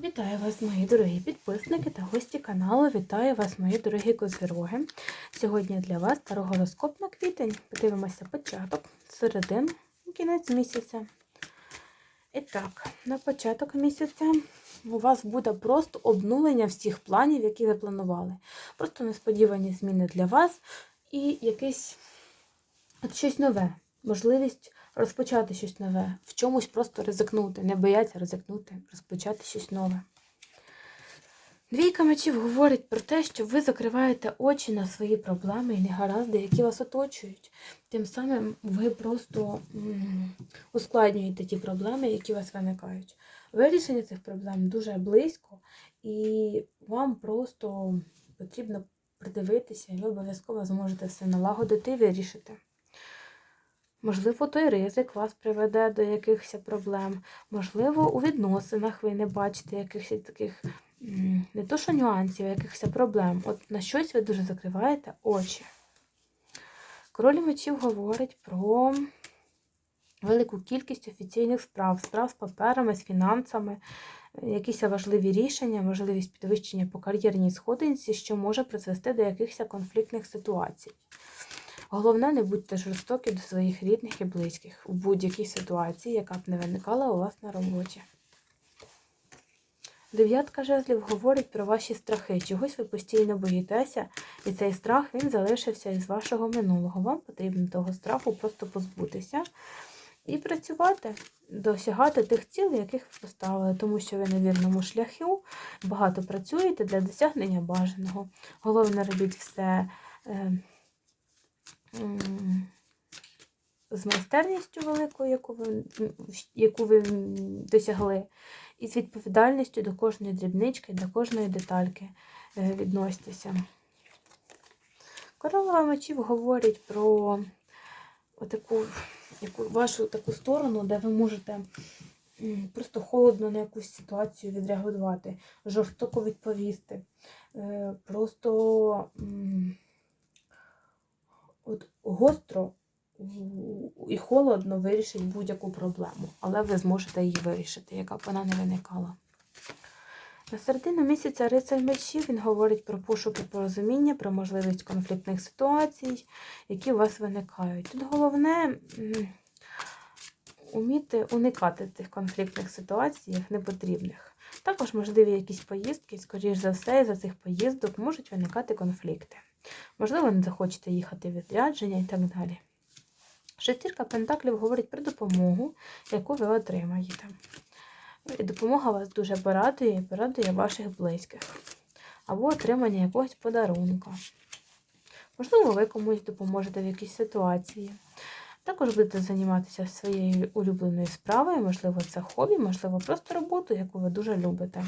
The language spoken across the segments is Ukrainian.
Вітаю вас, мої дорогі підписники та гості каналу. Вітаю вас, мої дорогі козироги. Сьогодні для вас старогороскоп на квітень. Подивимося початок, середину, і кінець місяця. І так, на початок місяця у вас буде просто обнулення всіх планів, які ви планували. Просто несподівані зміни для вас і якесь щось нове, можливість розпочати щось нове, в чомусь просто ризикнути, не бояться ризикнути, розпочати щось нове. Двійка мечів говорить про те, що ви закриваєте очі на свої проблеми і негаразди, які вас оточують. Тим самим ви просто ускладнюєте ті проблеми, які у вас виникають. Вирішення цих проблем дуже близько, і вам просто потрібно придивитися, і ви обов'язково зможете все налагодити і вирішити. Можливо, той ризик вас приведе до якихось проблем. Можливо, у відносинах ви не бачите якихось таких не то що нюансів, а якихось проблем. От на щось ви дуже закриваєте очі. Король мечів говорить про велику кількість офіційних справ, справ з паперами, з фінансами, якісь важливі рішення, можливість підвищення по кар'єрній сходинці, що може призвести до якихось конфліктних ситуацій. Головне, не будьте жорстокі до своїх рідних і близьких у будь-якій ситуації, яка б не виникала у вас на роботі. Дев'ятка жезлів говорить про ваші страхи. Чогось ви постійно боїтеся, і цей страх він залишився із вашого минулого. Вам потрібно того страху просто позбутися і працювати, досягати тих цілей, яких ви поставили, тому що ви на вірному шляху багато працюєте для досягнення бажаного. Головне, робіть все. З майстерністю великою, яку ви, яку ви досягли, і з відповідальністю до кожної дрібнички, до кожної детальки е, відноситеся. Королева мечів говорить про таку яку, вашу таку сторону, де ви можете просто холодно на якусь ситуацію відреагувати, жорстоко відповісти. Е, Просто от гостро і холодно вирішить будь-яку проблему, але ви зможете її вирішити, яка б вона не виникала. На середину місяця рицарь мечів він говорить про пошуки порозуміння, про можливість конфліктних ситуацій, які у вас виникають. Тут головне уміти уникати цих конфліктних ситуацій, непотрібних. Також можливі якісь поїздки, скоріш за все, за цих поїздок можуть виникати конфлікти. Можливо, не захочете їхати в відрядження і так далі. Шестірка Пентаклів говорить про допомогу, яку ви отримаєте. І допомога вас дуже порадує і порадує ваших близьких. Або отримання якогось подарунка. Можливо, ви комусь допоможете в якійсь ситуації. Також будете займатися своєю улюбленою справою, можливо, це хобі, можливо, просто роботу, яку ви дуже любите.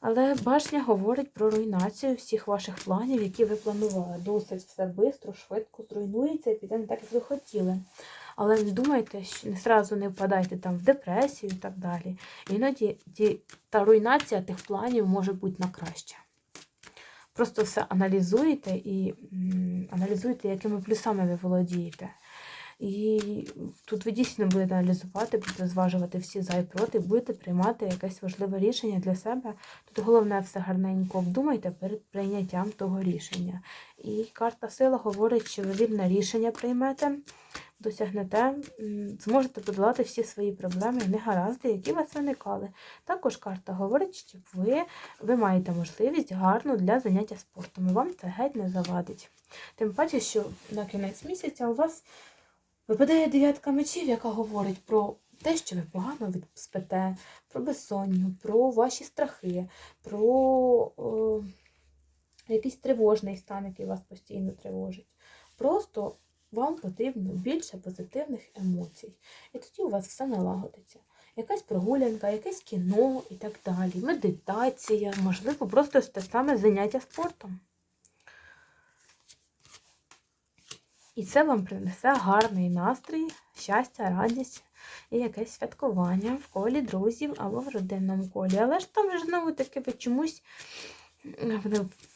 Але башня говорить про руйнацію всіх ваших планів, які ви планували. Досить все швидко, швидко зруйнується і піде не так, як ви хотіли. Але не думайте, не сразу не впадайте там в депресію і так далі. Іноді ті, та руйнація тих планів може бути на краще. Просто все аналізуєте і м, аналізуєте, якими плюсами ви володієте. І тут ви дійсно будете аналізувати, будете зважувати всі за і проти, будете приймати якесь важливе рішення для себе. Тут головне все гарненько обдумайте перед прийняттям того рішення. І карта сила говорить, що ви вільне рішення приймете, досягнете, зможете подолати всі свої проблеми і негаразди, які у вас виникали. Також карта говорить, що ви, ви маєте можливість гарну для заняття спортом, і вам це геть не завадить. Тим паче, що на кінець місяця у вас. Випадає дев'ятка мечів, яка говорить про те, що ви погано спите, про безсонню, про ваші страхи, про о, якийсь тривожний стан, який вас постійно тривожить. Просто вам потрібно більше позитивних емоцій. І тоді у вас все налагодиться. Якась прогулянка, якесь кіно і так далі, медитація, можливо, просто те саме заняття спортом. І це вам принесе гарний настрій, щастя, радість і якесь святкування в колі друзів або в родинному колі. Але ж там же знову таки ви чомусь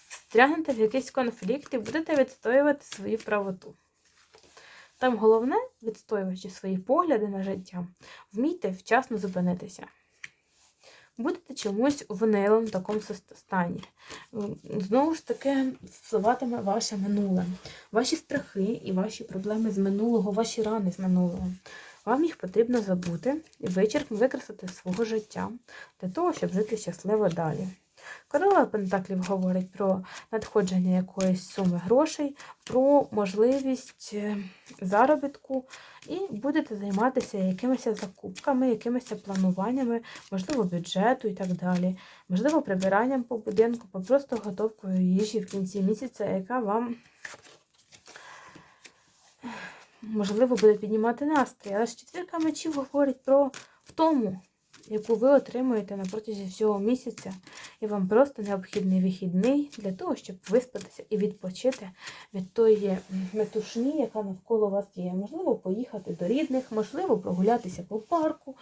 встрягнете в якийсь конфлікт і будете відстоювати свою правоту. Там головне, відстоюючи свої погляди на життя, вмійте вчасно зупинитися. Будете чомусь в нилому такому стані. Знову ж таки, впливатиме ваше минуле, ваші страхи і ваші проблеми з минулого, ваші рани з минулого. Вам їх потрібно забути і вичерк використати з свого життя для того, щоб жити щасливо далі. Королева Пентаклів говорить про надходження якоїсь суми грошей, про можливість е, заробітку, і будете займатися якимись закупками, якимись плануваннями, можливо, бюджету і так далі, можливо, прибиранням по будинку, по просто готовкою їжі в кінці місяця, яка вам, можливо, буде піднімати настрій. Але ж четвірка мечів говорить про втому, яку ви отримуєте на протязі всього місяця, і вам просто необхідний вихідний для того, щоб виспатися і відпочити від тої метушні, яка навколо вас є. Можливо, поїхати до рідних, можливо, прогулятися по парку,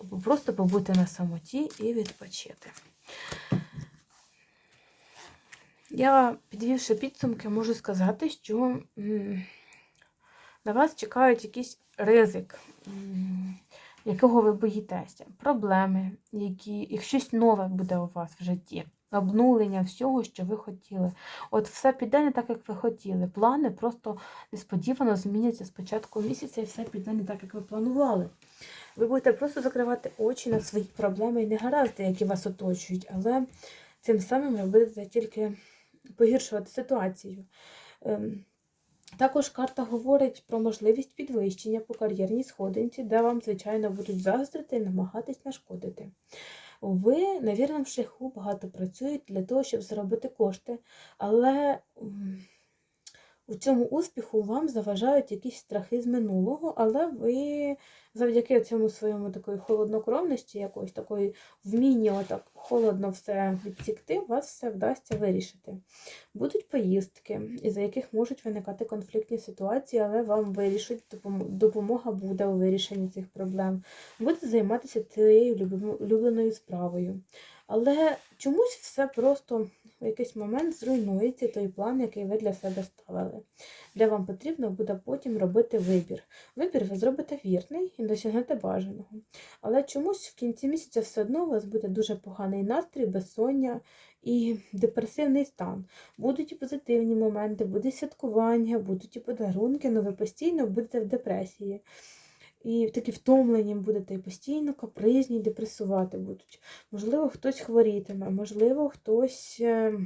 або просто побути на самоті і відпочити. Я, підвівши підсумки, можу сказати, що на вас чекають якийсь ризик, якого ви боїтеся, проблеми, які, як щось нове буде у вас в житті, обнулення всього, що ви хотіли. От все піде не так, як ви хотіли. Плани просто несподівано зміняться з початку місяця, і все піде не так, як ви планували. Ви будете просто закривати очі на свої проблеми і негаразди, які вас оточують, але цим самим ви будете тільки погіршувати ситуацію. Також карта говорить про можливість підвищення по кар'єрній сходинці, де вам, звичайно, будуть заздрити і намагатись нашкодити. Ви на вірному шляху багато працюєте для того, щоб заробити кошти, але у цьому успіху вам заважають якісь страхи з минулого, але ви завдяки цьому своєму такої холоднокровності, якоїсь такої вміння отак холодно все відсікти, вас все вдасться вирішити. Будуть поїздки, із яких можуть виникати конфліктні ситуації, але вам вирішить, допомога буде у вирішенні цих проблем. Будете займатися тією улюбленою справою. Але чомусь все просто в якийсь момент зруйнується той план, який ви для себе ставили. Де вам потрібно буде потім робити вибір. Вибір ви зробите вірний і досягнете бажаного. Але чомусь в кінці місяця все одно у вас буде дуже поганий настрій, безсоння і депресивний стан. Будуть і позитивні моменти, буде святкування, будуть і подарунки, але ви постійно будете в депресії. І такі втомлені будете і постійно капризні, депресувати будуть. Можливо, хтось хворітиме, можливо, хтось е,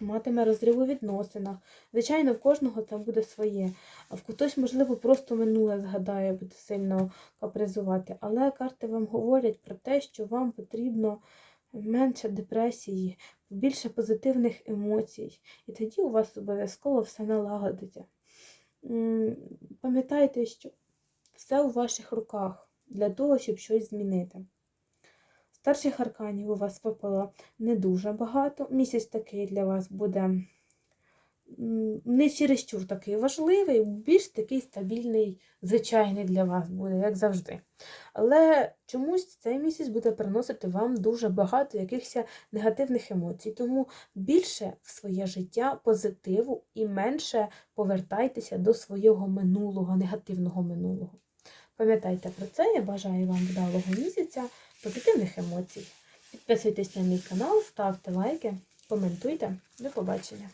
матиме розрив у відносинах. Звичайно, в кожного це буде своє. А в хтось, можливо, просто минуле згадає, буде сильно капризувати. Але карти вам говорять про те, що вам потрібно менше депресії, більше позитивних емоцій. І тоді у вас обов'язково все налагодиться. Пам'ятайте, що все у ваших руках для того, щоб щось змінити. Старших арканів у вас випало не дуже багато. Місяць такий для вас буде не чересчур такий важливий, більш такий стабільний, звичайний для вас буде, як завжди. Але чомусь цей місяць буде приносити вам дуже багато якихось негативних емоцій. Тому більше в своє життя позитиву і менше повертайтеся до свого минулого, негативного минулого. Пам'ятайте про це, я бажаю вам вдалого місяця, позитивних емоцій. Підписуйтесь на мій канал, ставте лайки, коментуйте. До побачення!